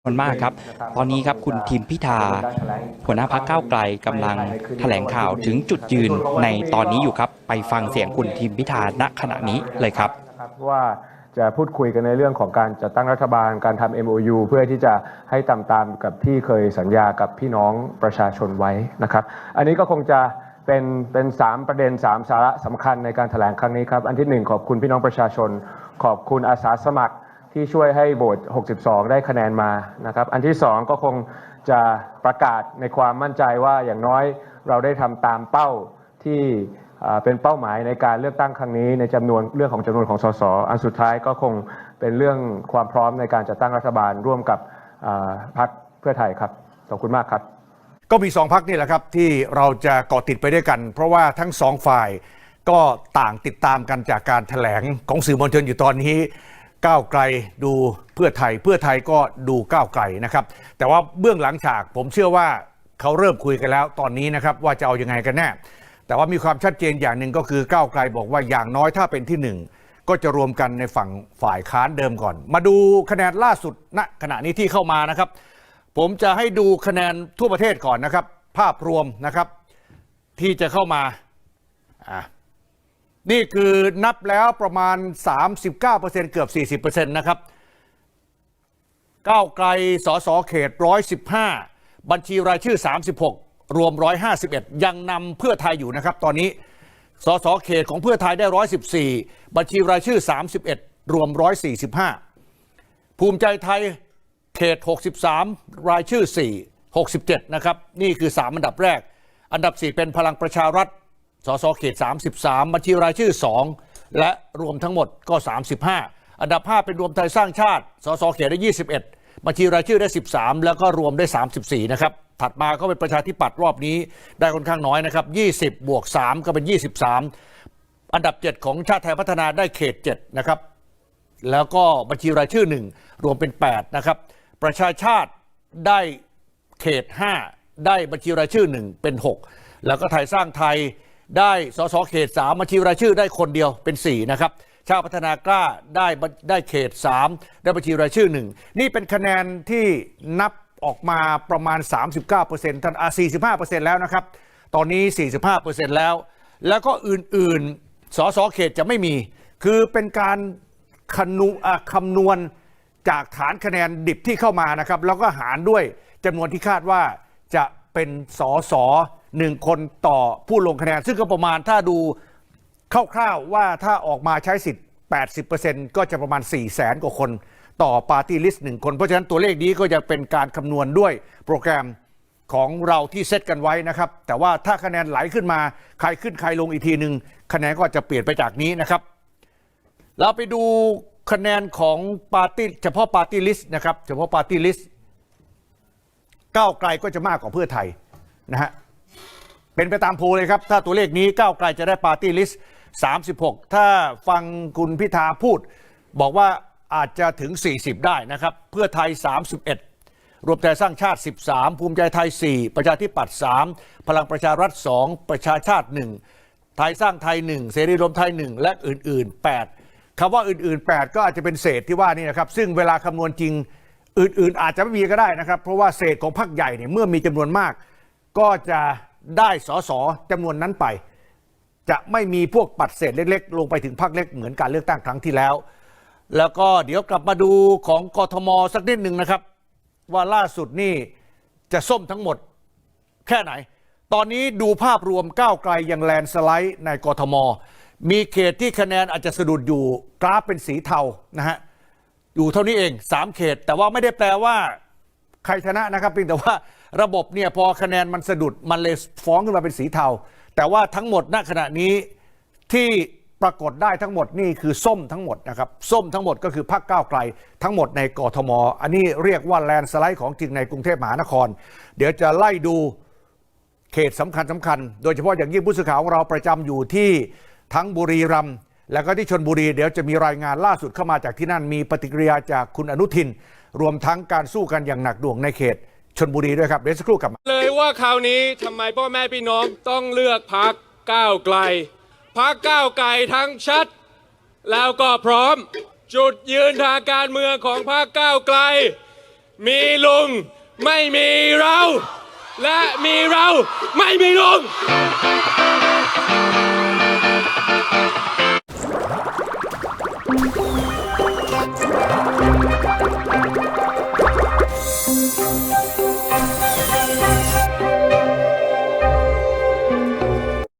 ขอบคุณมากครับ ตอนนี้ครับคุณทิมพิธา หัวหน้าพักก้าวไกลกำลังแถลงข่าวถึงจุดยืนในตอนนี้อยู่ครับ ไปฟังเสียงคุณทิมพิธาณขณะนี้เลยครับ นะครับว่าจะพูดคุยกันในเรื่องของการจัดตั้งรัฐบาลการทำ MOU เพื่อที่จะให้ตามตามกับที่เคยสัญญากับพี่น้องประชาชนไว้นะครับ อันนี้ก็คงจะเป็นเป็นสามประเด็นสามสาระสำคัญในการแถลงครั้งนี้ครับ อันที่หนึ่งขอบคุณพี่น้องประชาชน ขอบคุณอาสาสมัคร ที่ช่วยให้โหวต62 ได้คะแนนมานะครับ อันที่สองก็คงจะประกาศในความมั่นใจว่าอย่างน้อยเราได้ทำตามเป้าที่เป็นเป้าหมายในการเลือกตั้งครั้งนี้ ในจำนวนเรื่องของจำนวนของสสอันสุดท้ายก็คงเป็นเรื่องความพร้อมในการจัดตั้งรัฐบาลร่วมกับพรรคเพื่อไทยครับขอบคุณมากครับ ก็มีสองพักนี่แหละครับที่เราจะเกาะติดไปด้วยกัน เพราะว่าทั้งสองฝ่ายก็ต่างติดตามกันจากการแถลงของสื่อมวลชนอยู่ตอนนี้ ก้าวไกลดูเพื่อไทยเพื่อไทยก็ดูก้าวไกลนะครับ แต่ว่าเบื้องหลังฉากผมเชื่อว่าเขาเริ่มคุยกันแล้วตอนนี้นะครับว่าจะเอายังไงกันแน่แต่ว่ามีความชัดเจนอย่างหนึ่งก็คือก้าวไกลบอกว่าอย่างน้อยถ้าเป็นที่หนึ่งก็จะรวมกันในฝั่งฝ่ายค้านเดิมก่อน มาดูคะแนนล่าสุดณขณะนี้ที่เข้ามานะครับ ผมจะให้ดูคะแนนทั่วประเทศก่อนนะครับ ภาพรวมนะครับ ที่จะเข้ามาอะ นี่คือนับแล้วประมาณ 39%เกือบ 40%นะครับก้าวไกลสสเขต 115 บัญชีรายชื่อ 36 รวม 151 ยังนำเพื่อไทยอยู่นะครับ ตอนนี้สสเขตของเพื่อไทยได้ 114 บัญชีรายชื่อ 31 รวม 145 ภูมิใจไทยเขต 63 รายชื่อ 4 67 นะครับ นี่คือ 3 อันดับแรก อันดับ 4 เป็นพลังประชารัฐ สสเขต 33 บัญชีรายชื่อ 2 และรวมทั้งหมดก็ 35 อันดับ 5 เป็นรวมไทยสร้างชาติ สสเขตได้ 21 บัญชีรายชื่อได้ 13 แล้วก็รวมได้ 34 นะครับ ถัดมาก็เป็นประชาธิปัตย์รอบนี้ได้ค่อนข้างน้อยนะครับ 20 บวก 3 ก็เป็น 23 อันดับ 7 ของชาติไทยพัฒนาได้เขต 7 นะครับ แล้วก็บัญชีรายชื่อ 1 รวมเป็น 8 นะครับ ประชาชาติได้เขต 5 ได้บัญชีรายชื่อ 1 เป็น 6 แล้วก็ไทยสร้างไทย ได้สสเขต3บัญชีรายชื่อได้คนเดียวเป็น 4 นะครับ ชาติพัฒนากล้าได้ได้เขต 3 ได้บัญชีรายชื่อ 1 นี่เป็นคะแนนที่นับออกมาประมาณ 39%ท่านอะ45%แล้วนะครับ ตอนนี้ 45%แล้ว แล้วก็อื่นๆ สสเขตจะไม่มี คือเป็นการคนุคำนวณจากฐานคะแนนดิบที่เข้ามานะครับ แล้วก็หารด้วยจำนวนที่คาดว่าจะเป็นสส หนึ่งคนต่อผู้ลงคะแนน ซึ่งก็ประมาณถ้าดูคร่าวๆว่าถ้าออกมาใช้สิทธิ์ 80%ก็จะประมาณ 4 0 0แสนกว่าคนต่อปาร์ตี้ลิสต์หนึ่งคน เพราะฉะนั้นตัวเลขนี้ก็จะเป็นการคำนวณด้วยโปรแกรมของเราที่เซตกันไว้นะครับ แต่ว่าถ้าคะแนนไหลขึ้นมา ใครขึ้นใครลงอีกทีหนึ่งคะแนนก็จะเปลี่ยนไปจากนี้นะครับ เราไปดูคะแนนของปาร์ตี้เฉพาะปาร์ตี้ลิสต์นะครับ เฉพาะปาร์ตี้ลิสต์ก้าวไกลก็จะมากกว่าเพื่อไทยนะฮะ เป็นไปตามโพลเลยครับ ถ้าตัวเลขนี้ก้าวไกลจะได้ปาร์ตี้ลิสต์36 ถ้าฟังคุณพิธาพูด บอกว่าอาจจะถึง 40 ได้นะครับ เพื่อไทย 31 รวมไทยสร้างชาติ 13 ภูมิใจไทย 4 ประชาธิปัตย์3พลังประชารัฐ 2 ประชาชาติ 1 ไทยสร้างไทย 1 เสรีรวมไทย 1 และอื่น ๆ 8คำว่าอื่น ๆ 8 ก็อาจจะเป็นเศษที่ว่านี่นะครับ ซึ่งเวลาคำนวณจริงอื่น ๆ อาจจะไม่มีก็ได้นะครับ เพราะว่าเศษของพรรคใหญ่เนี่ยเมื่อมีจำนวนมาก ก็จะ ได้สสจำนวนนั้นไป จะไม่มีพวกปัดเศษเล็กๆ ลงไปถึงพรรคเล็กเหมือนการเลือกตั้งครั้งที่แล้ว แล้วก็เดี๋ยวกลับมาดูของกทมสักนิดหนึ่งนะครับ ว่าล่าสุดนี่จะส้มทั้งหมดแค่ไหน ตอนนี้ดูภาพรวมก้าวไกลยังแลนสไลด์ในกทม มีเขตที่คะแนนอาจจะสะดุดอยู่กราฟเป็นสีเทานะฮะอยู่เท่านี้เอง 3 เขต แต่ว่าไม่ได้แปลว่า ใครชนะนะครับเพียงแต่ว่าระบบเนี่ยพอคะแนนมันสะดุดมันเลยฟ้องขึ้นมาเป็นสีเทา แต่ว่าทั้งหมดณขณะนี้ที่ปรากฏได้ทั้งหมดนี่คือส้มทั้งหมดนะครับ ส้มทั้งหมดก็คือพรรคก้าวไกล ทั้งหมดในกทม อันนี้เรียกว่าแลนสไลด์ของจริงในกรุงเทพมหานคร เดี๋ยวจะไล่ดูเขตสำคัญสำคัญ โดยเฉพาะอย่างยิ่งผู้สื่อข่าวของเราประจำอยู่ที่ทั้งบุรีรัมย์แล้วก็ที่ชนบุรี เดี๋ยวจะมีรายงานล่าสุดเข้ามาจากที่นั่นมีปฏิกิริยาจากคุณอนุทิน รวมทั้งการสู้กันอย่างหนักหน่วงในเขตชนบุรีด้วยครับเดี๋ยวสักครู่กลับมาเลยว่าคราวนี้ทำไมพ่อแม่พี่น้องต้องเลือกพักก้าวไกลพักก้าวไกลทั้งชัด แล้วก็พร้อม จุดยืนทางการเมืองของพักก้าวไกล มีลุงไม่มีเรา และมีเราไม่มีลุง「Thank you.